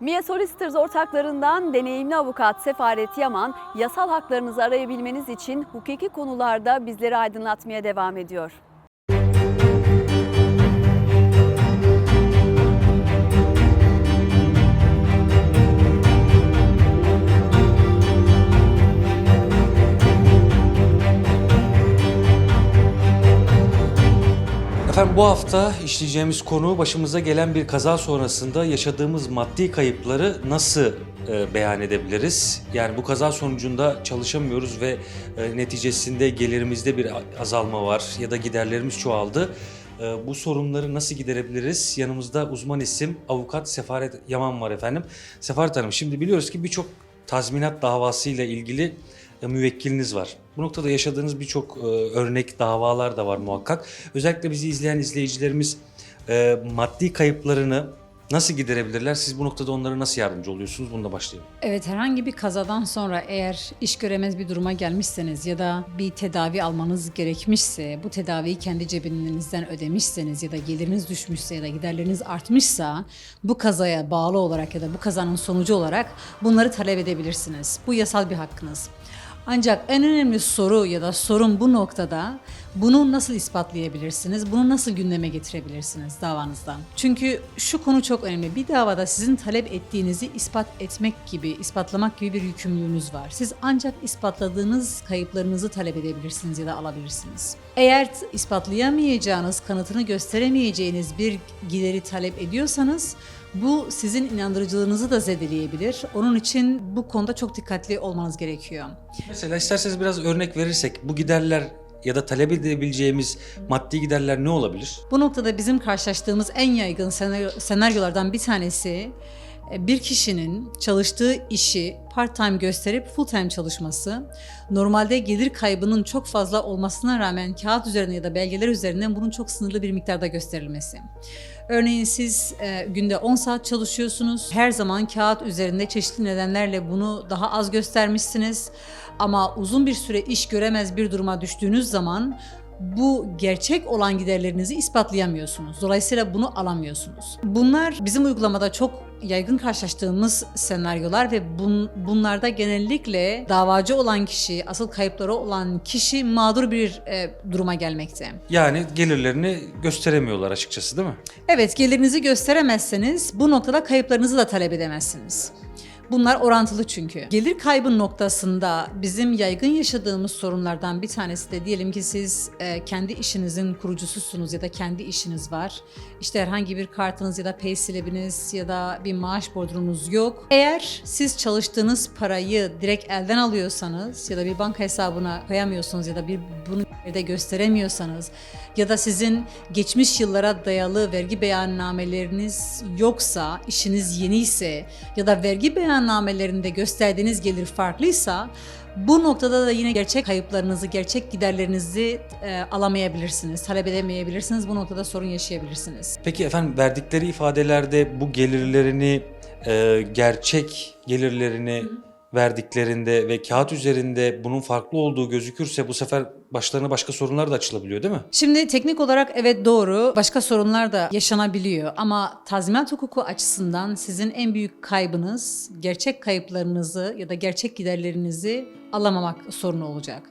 Mia Solicitors ortaklarından deneyimli avukat Sefaret Yaman, yasal haklarınızı arayabilmeniz için hukuki konularda bizleri aydınlatmaya devam ediyor. Bu hafta işleyeceğimiz konu başımıza gelen bir kaza sonrasında yaşadığımız maddi kayıpları nasıl e, beyan edebiliriz? Yani bu kaza sonucunda çalışamıyoruz ve e, neticesinde gelirimizde bir azalma var ya da giderlerimiz çoğaldı. E, bu sorunları nasıl giderebiliriz? Yanımızda uzman isim avukat Sefaret Yaman var efendim. Sefaret Hanım şimdi biliyoruz ki birçok tazminat davasıyla ilgili müvekkiliniz var. Bu noktada yaşadığınız birçok e, örnek davalar da var muhakkak. Özellikle bizi izleyen izleyicilerimiz e, maddi kayıplarını nasıl giderebilirler? Siz bu noktada onlara nasıl yardımcı oluyorsunuz? Bununla başlayalım. Evet herhangi bir kazadan sonra eğer iş göremez bir duruma gelmişseniz ya da bir tedavi almanız gerekmişse, bu tedaviyi kendi cebinizden ödemişseniz ya da geliriniz düşmüşse ya da giderleriniz artmışsa bu kazaya bağlı olarak ya da bu kazanın sonucu olarak bunları talep edebilirsiniz. Bu yasal bir hakkınız. Ancak en önemli soru ya da sorun bu noktada bunu nasıl ispatlayabilirsiniz? Bunu nasıl gündeme getirebilirsiniz davanızda? Çünkü şu konu çok önemli. Bir davada sizin talep ettiğinizi ispat etmek gibi, ispatlamak gibi bir yükümlülüğünüz var. Siz ancak ispatladığınız kayıplarınızı talep edebilirsiniz ya da alabilirsiniz. Eğer ispatlayamayacağınız, kanıtını gösteremeyeceğiniz bir gideri talep ediyorsanız bu sizin inandırıcılığınızı da zedeleyebilir. Onun için bu konuda çok dikkatli olmanız gerekiyor. Mesela isterseniz biraz örnek verirsek bu giderler ya da talep edebileceğimiz maddi giderler ne olabilir? Bu noktada bizim karşılaştığımız en yaygın senaryo- senaryolardan bir tanesi bir kişinin çalıştığı işi part-time gösterip full-time çalışması, normalde gelir kaybının çok fazla olmasına rağmen kağıt üzerinde ya da belgeler üzerinden bunun çok sınırlı bir miktarda gösterilmesi. Örneğin siz e, günde 10 saat çalışıyorsunuz. Her zaman kağıt üzerinde çeşitli nedenlerle bunu daha az göstermişsiniz. Ama uzun bir süre iş göremez bir duruma düştüğünüz zaman bu gerçek olan giderlerinizi ispatlayamıyorsunuz. Dolayısıyla bunu alamıyorsunuz. Bunlar bizim uygulamada çok yaygın karşılaştığımız senaryolar ve bun- bunlarda genellikle davacı olan kişi, asıl kayıpları olan kişi mağdur bir e, duruma gelmekte. Yani gelirlerini gösteremiyorlar açıkçası değil mi? Evet, gelirinizi gösteremezseniz bu noktada kayıplarınızı da talep edemezsiniz. Bunlar orantılı çünkü. Gelir kaybı noktasında bizim yaygın yaşadığımız sorunlardan bir tanesi de diyelim ki siz e, kendi işinizin kurucususunuz ya da kendi işiniz var. İşte herhangi bir kartınız ya da pay slibiniz ya da bir maaş bordronuz yok. Eğer siz çalıştığınız parayı direkt elden alıyorsanız ya da bir banka hesabına koyamıyorsunuz ya da bir bunu de gösteremiyorsanız ya da sizin geçmiş yıllara dayalı vergi beyannameleriniz yoksa, işiniz yeni ise ya da vergi beyannamelerinde gösterdiğiniz gelir farklıysa bu noktada da yine gerçek kayıplarınızı, gerçek giderlerinizi e, alamayabilirsiniz, talep edemeyebilirsiniz. Bu noktada sorun yaşayabilirsiniz. Peki efendim verdikleri ifadelerde bu gelirlerini e, gerçek gelirlerini verdiklerinde ve kağıt üzerinde bunun farklı olduğu gözükürse bu sefer başlarına başka sorunlar da açılabiliyor değil mi? Şimdi teknik olarak evet doğru başka sorunlar da yaşanabiliyor ama tazminat hukuku açısından sizin en büyük kaybınız gerçek kayıplarınızı ya da gerçek giderlerinizi alamamak sorunu olacak.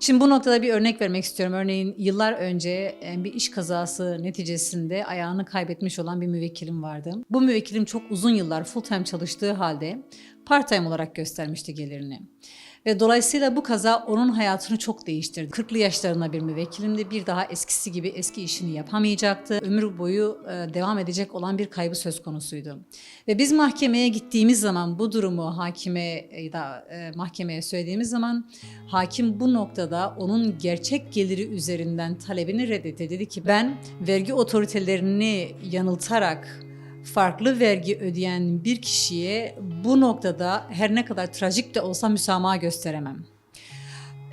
Şimdi bu noktada bir örnek vermek istiyorum. Örneğin yıllar önce e, bir iş kazası neticesinde ayağını kaybetmiş olan bir müvekkilim vardı. Bu müvekkilim çok uzun yıllar full time çalıştığı halde part time olarak göstermişti gelirini. Ve dolayısıyla bu kaza onun hayatını çok değiştirdi. 40'lı yaşlarında bir müvekkilimdi. Bir daha eskisi gibi eski işini yapamayacaktı. Ömür boyu e, devam edecek olan bir kaybı söz konusuydu. Ve biz mahkemeye gittiğimiz zaman bu durumu hakime ya da e, mahkemeye söylediğimiz zaman hakim bu noktada onun gerçek geliri üzerinden talebini reddetti. Dedi ki ben vergi otoritelerini yanıltarak farklı vergi ödeyen bir kişiye bu noktada her ne kadar trajik de olsa müsamaha gösteremem.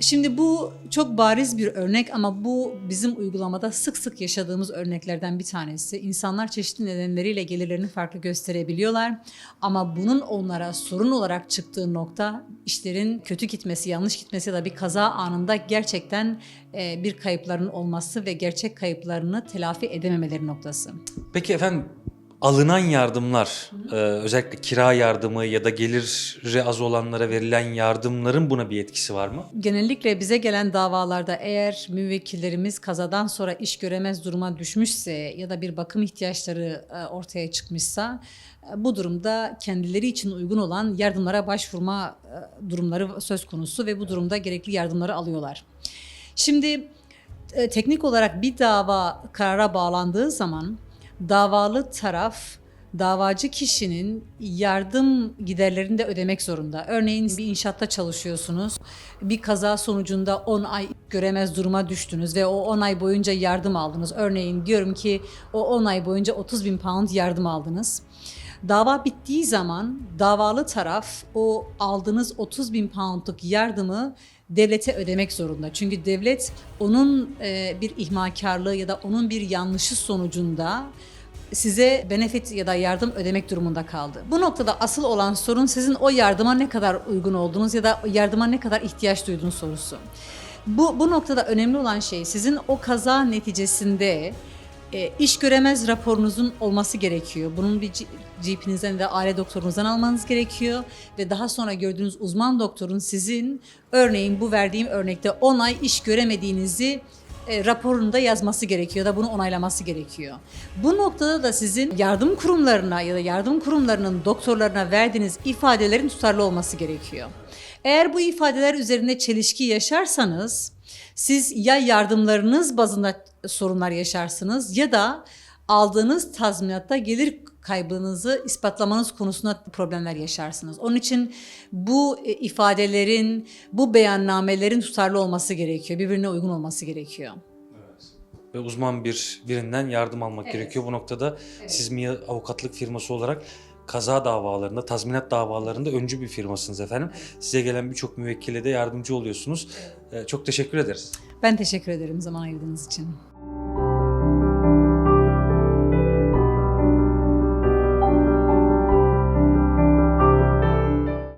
Şimdi bu çok bariz bir örnek ama bu bizim uygulamada sık sık yaşadığımız örneklerden bir tanesi. İnsanlar çeşitli nedenleriyle gelirlerini farklı gösterebiliyorlar ama bunun onlara sorun olarak çıktığı nokta işlerin kötü gitmesi, yanlış gitmesi ya da bir kaza anında gerçekten e, bir kayıpların olması ve gerçek kayıplarını telafi edememeleri noktası. Peki efendim alınan yardımlar, e, özellikle kira yardımı ya da geliri az olanlara verilen yardımların buna bir etkisi var mı? Genellikle bize gelen davalarda eğer müvekkillerimiz kazadan sonra iş göremez duruma düşmüşse ya da bir bakım ihtiyaçları e, ortaya çıkmışsa e, bu durumda kendileri için uygun olan yardımlara başvurma e, durumları söz konusu ve bu durumda gerekli yardımları alıyorlar. Şimdi e, teknik olarak bir dava karara bağlandığı zaman davalı taraf davacı kişinin yardım giderlerini de ödemek zorunda. Örneğin bir inşaatta çalışıyorsunuz. Bir kaza sonucunda 10 ay göremez duruma düştünüz ve o 10 ay boyunca yardım aldınız. Örneğin diyorum ki o 10 ay boyunca 30 bin pound yardım aldınız. Dava bittiği zaman davalı taraf o aldığınız 30 bin poundluk yardımı devlete ödemek zorunda. Çünkü devlet onun e, bir ihmalkarlığı ya da onun bir yanlışı sonucunda size benefit ya da yardım ödemek durumunda kaldı. Bu noktada asıl olan sorun sizin o yardıma ne kadar uygun olduğunuz ya da yardıma ne kadar ihtiyaç duyduğunuz sorusu. Bu, bu noktada önemli olan şey sizin o kaza neticesinde e, iş göremez raporunuzun olması gerekiyor. Bunun bir GP'nizden de aile doktorunuzdan almanız gerekiyor ve daha sonra gördüğünüz uzman doktorun sizin örneğin bu verdiğim örnekte 10 ay iş göremediğinizi e, raporunda yazması gerekiyor da bunu onaylaması gerekiyor. Bu noktada da sizin yardım kurumlarına ya da yardım kurumlarının doktorlarına verdiğiniz ifadelerin tutarlı olması gerekiyor. Eğer bu ifadeler üzerinde çelişki yaşarsanız siz ya yardımlarınız bazında sorunlar yaşarsınız ya da aldığınız tazminatta gelir kaybınızı ispatlamanız konusunda problemler yaşarsınız. Onun için bu e, ifadelerin, bu beyannamelerin tutarlı olması gerekiyor. Birbirine uygun olması gerekiyor. Ve uzman bir birinden yardım almak gerekiyor. Bu noktada siz MIA avukatlık firması olarak kaza davalarında, tazminat davalarında öncü bir firmasınız efendim. Size gelen birçok müvekkile de yardımcı oluyorsunuz. Ee, Çok teşekkür ederiz. Ben teşekkür ederim zaman ayırdığınız için.